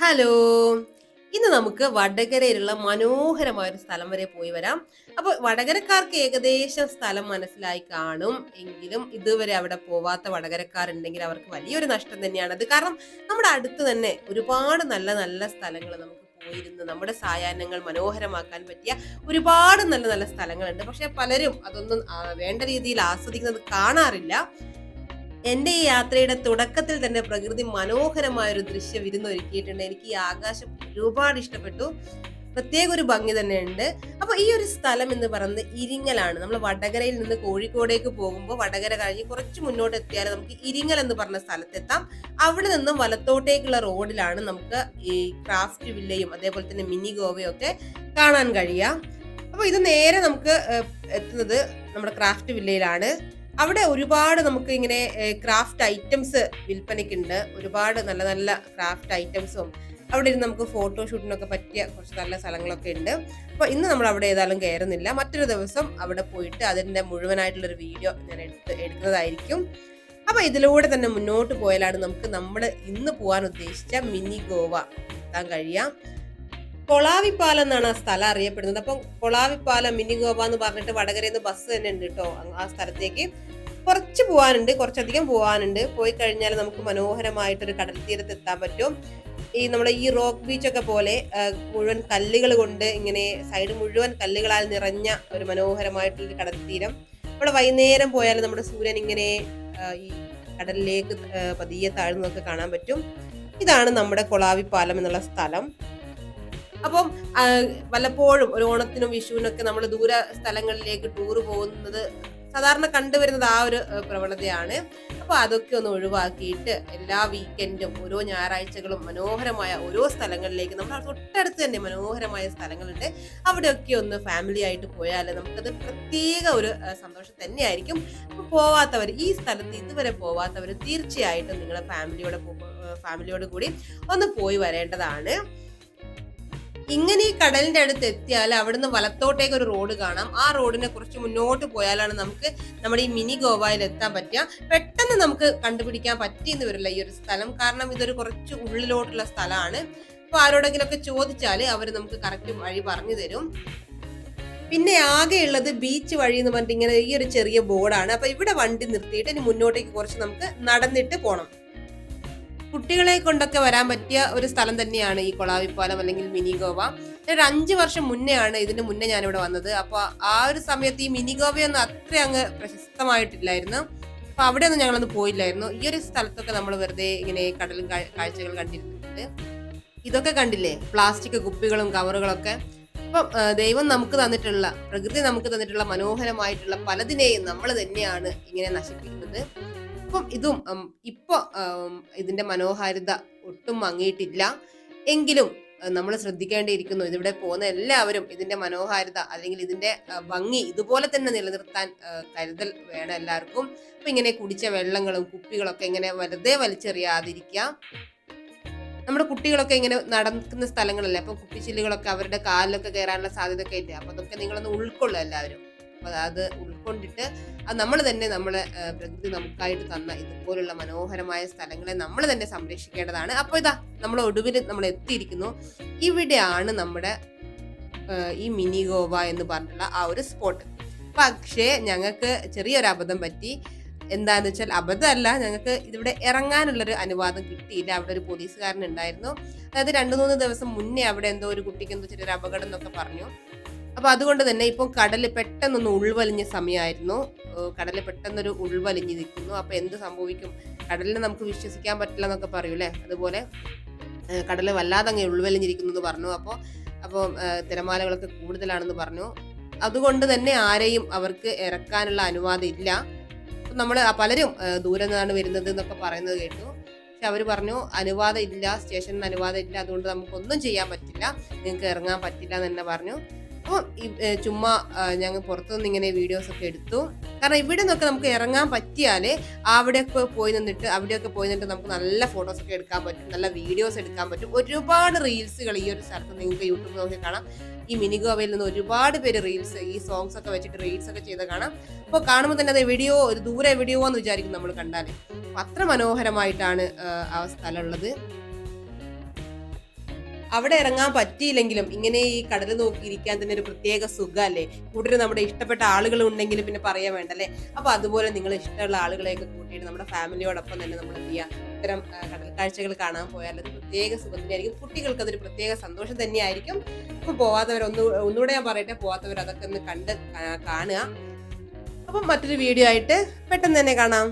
Hello. ഇന്ന് നമുക്ക് വടകരയിലുള്ള മനോഹരമായ ഒരു സ്ഥലം വരെ പോയി വരാം. അപ്പോൾ വടകരക്കാർക്ക് ഏകദേശം സ്ഥലം മനസ്സിലായി കാണും. എങ്കിലും ഇതുവരെ അവിടെ പോവാത്ത വടകരക്കാരുണ്ടെങ്കിൽ അവർക്ക് വലിയൊരു നഷ്ടം തന്നെയാണ്. അത് കാരണം നമ്മുടെ അടുത്ത് തന്നെ ഒരുപാട് നല്ല നല്ല സ്ഥലങ്ങൾ നമുക്ക് പോയിരുന്ന്. നമ്മുടെ സായാഹ്നങ്ങൾ മനോഹരമാക്കാൻ പറ്റിയ ഒരുപാട് നല്ല നല്ല സ്ഥലങ്ങളുണ്ട്. പക്ഷെ പലരും അതൊന്നും വേണ്ട രീതിയിൽ ആസ്വദിക്കുന്നത് കാണാറില്ല. എന്റെ ഈ യാത്രയുടെ തുടക്കത്തിൽ തന്നെ പ്രകൃതി മനോഹരമായ ഒരു ദൃശ്യ വിരുന്നൊരുക്കിയിട്ടുണ്ട് എനിക്ക് ഈ ആകാശം ഒരുപാട് ഇഷ്ടപ്പെട്ടു. പ്രത്യേക ഒരു ഭംഗി തന്നെയുണ്ട്. അപ്പൊ ഈ ഒരു സ്ഥലം എന്ന് പറയുന്നത് ഇരിങ്ങലാണ്. നമ്മൾ വടകരയിൽ നിന്ന് കോഴിക്കോടേക്ക് പോകുമ്പോൾ വടകര കഴിഞ്ഞ് കുറച്ച് മുന്നോട്ട് എത്തിയാൽ നമുക്ക് ഇരിങ്ങൽ എന്ന് പറഞ്ഞ സ്ഥലത്തെത്താം. അവിടെ നിന്നും വലത്തോട്ടേക്കുള്ള റോഡിലാണ് നമുക്ക് ഈ ക്രാഫ്റ്റ് വില്ലയും അതേപോലെ തന്നെ മിനി ഗോവയും ഒക്കെ കാണാൻ കഴിയുക. അപ്പൊ ഇത് നേരെ നമുക്ക് എത്തുന്നത് നമ്മുടെ ക്രാഫ്റ്റ് വില്ലയിലാണ്. അവിടെ ഒരുപാട് നമുക്ക് ഇങ്ങനെ ക്രാഫ്റ്റ് ഐറ്റംസ് വിൽപ്പനയ്ക്കുണ്ട്. ഒരുപാട് നല്ല നല്ല ക്രാഫ്റ്റ് ഐറ്റംസും അവിടെ ഇരുന്ന് നമുക്ക് ഫോട്ടോഷൂട്ടിനൊക്കെ പറ്റിയ കുറച്ച് നല്ല സ്ഥലങ്ങളൊക്കെ ഉണ്ട്. അപ്പോൾ ഇന്ന് നമ്മൾ അവിടെ ഏതായാലും കയറുന്നില്ല. മറ്റൊരു ദിവസം അവിടെ പോയിട്ട് അതിന്റെ മുഴുവനായിട്ടുള്ളൊരു വീഡിയോ ഞാൻ എടുത്ത് എടുക്കുന്നതായിരിക്കും. അപ്പോൾ ഇതിലൂടെ തന്നെ മുന്നോട്ട് പോയാലാണ് നമുക്ക് നമ്മൾ ഇന്ന് പോകാൻ ഉദ്ദേശിച്ച മിനി ഗോവ എത്താൻ കഴിയാം കൊളാവിപ്പാലം എന്നാണ് ആ സ്ഥലം അറിയപ്പെടുന്നത്. അപ്പം കൊളാവിപ്പാലം മിനി ഗോവ എന്ന് പറഞ്ഞിട്ട് വടകരയിൽ നിന്ന് ബസ് തന്നെ ഉണ്ട് കേട്ടോ ആ സ്ഥലത്തേക്ക്. കുറച്ച് പോകാനുണ്ട് കുറച്ചധികം പോകാനുണ്ട് പോയി കഴിഞ്ഞാൽ നമുക്ക് മനോഹരമായിട്ടൊരു കടൽ തീരത്ത് എത്താൻ പറ്റും. ഈ നമ്മുടെ ഈ റോക്ക് ബീച്ചൊക്കെ പോലെ മുഴുവൻ കല്ലുകൾ കൊണ്ട് ഇങ്ങനെ സൈഡ് മുഴുവൻ കല്ലുകളാൽ നിറഞ്ഞ ഒരു മനോഹരമായിട്ടുള്ള കടൽ തീരം. ഇവിടെ വൈകുന്നേരം പോയാൽ നമ്മുടെ സൂര്യൻ ഇങ്ങനെ ഈ കടലിലേക്ക് പതിയെ താഴ്ന്നൊക്കെ കാണാൻ പറ്റും. ഇതാണ് നമ്മുടെ കൊളാവിപ്പാലം എന്നുള്ള സ്ഥലം. അപ്പം വല്ലപ്പോഴും ഒരു ഓണത്തിനും വിഷുവിനൊക്കെ നമ്മൾ ദൂര സ്ഥലങ്ങളിലേക്ക് ടൂർ പോകുന്നത് സാധാരണ കണ്ടുവരുന്നത് ആ ഒരു പ്രവണതയാണ്. അപ്പൊ അതൊക്കെ ഒന്ന് ഒഴിവാക്കിയിട്ട് എല്ലാ വീക്കെൻഡും ഓരോ ഞായറാഴ്ചകളും മനോഹരമായ ഓരോ സ്ഥലങ്ങളിലേക്ക് നമ്മൾ തൊട്ടടുത്ത് തന്നെ മനോഹരമായ സ്ഥലങ്ങളുണ്ട്. അവിടെയൊക്കെ ഒന്ന് ഫാമിലി ആയിട്ട് പോയാൽ നമുക്കത് പ്രത്യേക ഒരു സന്തോഷം തന്നെയായിരിക്കും. പോവാത്തവർ ഈ സ്ഥലത്ത് ഇതുവരെ പോവാത്തവർ തീർച്ചയായിട്ടും നിങ്ങളുടെ ഫാമിലിയോടെ ഫാമിലിയോട് കൂടി ഒന്ന് പോയി വരേണ്ടതാണ്. ഇങ്ങനെ ഈ കടലിന്റെ അടുത്ത് എത്തിയാൽ അവിടുന്ന് വലത്തോട്ടേക്ക് ഒരു റോഡ് കാണാം. ആ റോഡിനെ കുറച്ച് മുന്നോട്ട് പോയാലാണ് നമുക്ക് നമ്മുടെ ഈ മിനി ഗോവയിൽ എത്താൻ പറ്റുക. പെട്ടെന്ന് നമുക്ക് കണ്ടുപിടിക്കാൻ പറ്റിയെന്ന് വരില്ല ഈ ഒരു സ്ഥലം. കാരണം ഇതൊരു കുറച്ച് ഉള്ളിലോട്ടുള്ള സ്ഥലമാണ്. അപ്പൊ ആരോടെങ്കിലും ഒക്കെ ചോദിച്ചാൽ അവർ നമുക്ക് കറക്റ്റ് വഴി പറഞ്ഞു തരും. പിന്നെ ആകെയുള്ളത് ബീച്ച് വഴി എന്ന് പറഞ്ഞിട്ട് ഇങ്ങനെ ഈ ഒരു ചെറിയ ബോർഡാണ്. അപ്പൊ ഇവിടെ വണ്ടി നിർത്തിയിട്ട് ഇനി മുന്നോട്ടേക്ക് കുറച്ച് നമുക്ക് നടന്നിട്ട് പോകണം കുട്ടികളെ കൊണ്ടൊക്കെ വരാൻ പറ്റിയ ഒരു സ്ഥലം തന്നെയാണ് ഈ കൊളാവിപ്പാലം അല്ലെങ്കിൽ മിനി ഗോവ. ഒരു അഞ്ച് വർഷം മുന്നേ ആണ് ഇതിന് മുന്നേ ഇവിടെ വന്നത്. അപ്പൊ ആ ഒരു സമയത്ത് ഈ മിനി ഗോവയൊന്നും അത്ര അങ്ങ് പ്രശസ്തമായിട്ടില്ലായിരുന്നു. അപ്പൊ അവിടെ ഒന്നും ഞങ്ങളൊന്ന് പോയില്ലായിരുന്നു. ഈ ഒരു സ്ഥലത്തൊക്കെ നമ്മൾ വെറുതെ ഇങ്ങനെ കടലും കാഴ്ചകൾ കണ്ടിരുന്നുണ്ട് ഇതൊക്കെ കണ്ടില്ലേ? പ്ലാസ്റ്റിക് കുപ്പികളും കവറുകളൊക്കെ. അപ്പം ദൈവം നമുക്ക് തന്നിട്ടുള്ള പ്രകൃതി നമുക്ക് തന്നിട്ടുള്ള മനോഹരമായിട്ടുള്ള പലതിനെയും നമ്മൾ തന്നെയാണ് ഇങ്ങനെ നശിപ്പിക്കുന്നത്. അപ്പം ഇതും ഇപ്പൊ ഇതിന്റെ മനോഹാരിത ഒട്ടും മങ്ങിയിട്ടില്ല. എങ്കിലും നമ്മൾ ശ്രദ്ധിക്കേണ്ടിയിരിക്കുന്നു. ഇതിവിടെ പോകുന്ന എല്ലാവരും ഇതിന്റെ മനോഹാരിത അല്ലെങ്കിൽ ഇതിന്റെ ഭംഗി ഇതുപോലെ തന്നെ നിലനിർത്താൻ കരുതൽ വേണം എല്ലാവർക്കും. അപ്പൊ ഇങ്ങനെ കുടിച്ച വെള്ളങ്ങളും കുപ്പികളൊക്കെ ഇങ്ങനെ വെറുതെ വലിച്ചെറിയാതിരിക്കുക. നമ്മുടെ കുട്ടികളൊക്കെ ഇങ്ങനെ നടക്കുന്ന സ്ഥലങ്ങളല്ലേ? അപ്പൊ കുപ്പിച്ചില്ലുകളൊക്കെ അവരുടെ കാലിലൊക്കെ കയറാനുള്ള സാധ്യത ഒക്കെ ഇല്ലേ? അപ്പൊ അതൊക്കെ നിങ്ങളൊന്ന് ഉൾക്കൊള്ളു എല്ലാവരും. അത് ഉൾക്കൊണ്ടിട്ട് അത് നമ്മൾ തന്നെ നമ്മളെ പ്രകൃതി നമുക്കായിട്ട് തന്ന ഇതുപോലുള്ള മനോഹരമായ സ്ഥലങ്ങളെ നമ്മൾ തന്നെ സംരക്ഷിക്കേണ്ടതാണ്. അപ്പോൾ ഇതാ നമ്മൾ ഒടുവിൽ നമ്മൾ എത്തിയിരിക്കുന്നു. ഇവിടെയാണ് നമ്മുടെ ഈ മിനി ഗോവ എന്ന് പറഞ്ഞിട്ടുള്ള ആ ഒരു സ്പോട്ട്. പക്ഷേ ഞങ്ങൾക്ക് ചെറിയൊരു അബദ്ധം പറ്റി. എന്താന്ന് വെച്ചാൽ അബദ്ധമല്ല ഞങ്ങൾക്ക് ഇതിവിടെ ഇറങ്ങാനുള്ളൊരു അനുവാദം കിട്ടിയില്ല. അവിടെ ഒരു പോലീസുകാരൻ ഉണ്ടായിരുന്നു. അതായത് രണ്ടു മൂന്ന് ദിവസം മുന്നേ അവിടെ എന്തോ ഒരു കുട്ടിക്ക് എന്തോ ചെറിയൊരു അപകടം എന്നൊക്കെ പറഞ്ഞു. അപ്പൊ അതുകൊണ്ട് തന്നെ ഇപ്പം കടൽ പെട്ടെന്നൊന്ന് ഉൾവലിഞ്ഞ സമയമായിരുന്നു. കടൽ പെട്ടെന്നൊരു ഉൾവലിഞ്ഞ് നിൽക്കുന്നു. അപ്പൊ എന്ത് സംഭവിക്കും? കടലിനെ നമുക്ക് വിശ്വസിക്കാൻ പറ്റില്ല എന്നൊക്കെ പറയൂലേ അതുപോലെ കടൽ വല്ലാതെ അങ്ങ് ഉൾവലിഞ്ഞിരിക്കുന്നു എന്ന് പറഞ്ഞു അപ്പോൾ അപ്പോൾ തിരമാലകളൊക്കെ കൂടുതലാണെന്ന് പറഞ്ഞു. അതുകൊണ്ട് തന്നെ ആരെയും അവർക്ക് ഇറക്കാനുള്ള അനുവാദം ഇല്ല. നമ്മൾ പലരും ദൂരെ നിന്നാണ് വരുന്നത് എന്നൊക്കെ പറയുന്നത് കേട്ടു. പക്ഷെ അവർ പറഞ്ഞു അനുവാദം ഇല്ല സ്റ്റേഷനിൽ അനുവാദം ഇല്ല. അതുകൊണ്ട് നമുക്കൊന്നും ചെയ്യാൻ പറ്റില്ല. നിങ്ങൾക്ക് ഇറങ്ങാൻ പറ്റില്ല എന്ന് തന്നെ പറഞ്ഞു. അപ്പോൾ ചുമ്മാ ഞങ്ങൾ പുറത്തുനിന്ന് ഇങ്ങനെ വീഡിയോസ് ഒക്കെ എടുത്തു. കാരണം ഇവിടെ നിന്നൊക്കെ നമുക്ക് ഇറങ്ങാൻ പറ്റിയാൽ അവിടെയൊക്കെ പോയി നിന്നിട്ട് അവിടെയൊക്കെ പോയി നിന്നിട്ട് നമുക്ക് നല്ല ഫോട്ടോസ് ഒക്കെ എടുക്കാൻ പറ്റും. നല്ല വീഡിയോസ് എടുക്കാൻ പറ്റും. ഒരുപാട് റീൽസുകൾ ഈ ഒരു സ്ഥലത്ത് നിങ്ങൾക്ക് യൂട്യൂബ് നോക്കി കാണാം. ഈ മിനി ഗോവയിൽ നിന്ന് ഒരുപാട് പേര് റീൽസ് ഈ സോങ്സ് ഒക്കെ വെച്ചിട്ട് റീൽസ് ഒക്കെ ചെയ്ത് കാണാം. അപ്പോൾ കാണുമ്പോൾ തന്നെ അത് വീഡിയോ ഒരു ദൂരെ വീഡിയോ എന്ന് വിചാരിക്കും നമ്മൾ കണ്ടാൽ അപ്പൊ അത്ര മനോഹരമായിട്ടാണ് ആ, സ്ഥലമുള്ളത് അവിടെ ഇറങ്ങാൻ പറ്റിയില്ലെങ്കിലും ഇങ്ങനെ ഈ കടൽ നോക്കിയിരിക്കാൻ തന്നെ ഒരു പ്രത്യേക സുഖമല്ലേ? കൂട്ടിന് നമ്മുടെ ഇഷ്ടപ്പെട്ട ആളുകൾ ഉണ്ടെങ്കിൽ പിന്നെ പറയാൻ വേണ്ടല്ലേ? അപ്പൊ അതുപോലെ നിങ്ങൾ ഇഷ്ടമുള്ള ആളുകളെയൊക്കെ കൂട്ടിയിട്ട് നമ്മുടെ ഫാമിലിയോടൊപ്പം തന്നെ നമ്മൾ എന്ത് ഇത്തരം കടൽ കാഴ്ചകൾ കാണാൻ പോയാൽ അത് പ്രത്യേക സുഖം തന്നെയായിരിക്കും. കുട്ടികൾക്ക് അതൊരു പ്രത്യേക സന്തോഷം തന്നെയായിരിക്കും. ഇപ്പൊ പോവാത്തവർ ഒന്ന് ഒന്നുകൂടെ ഞാൻ പറയട്ടെ പോവാത്തവർ അതൊക്കെ ഒന്ന് കണ്ട് കാണുക. അപ്പം മറ്റൊരു വീഡിയോ ആയിട്ട് പെട്ടെന്ന് തന്നെ കാണാം.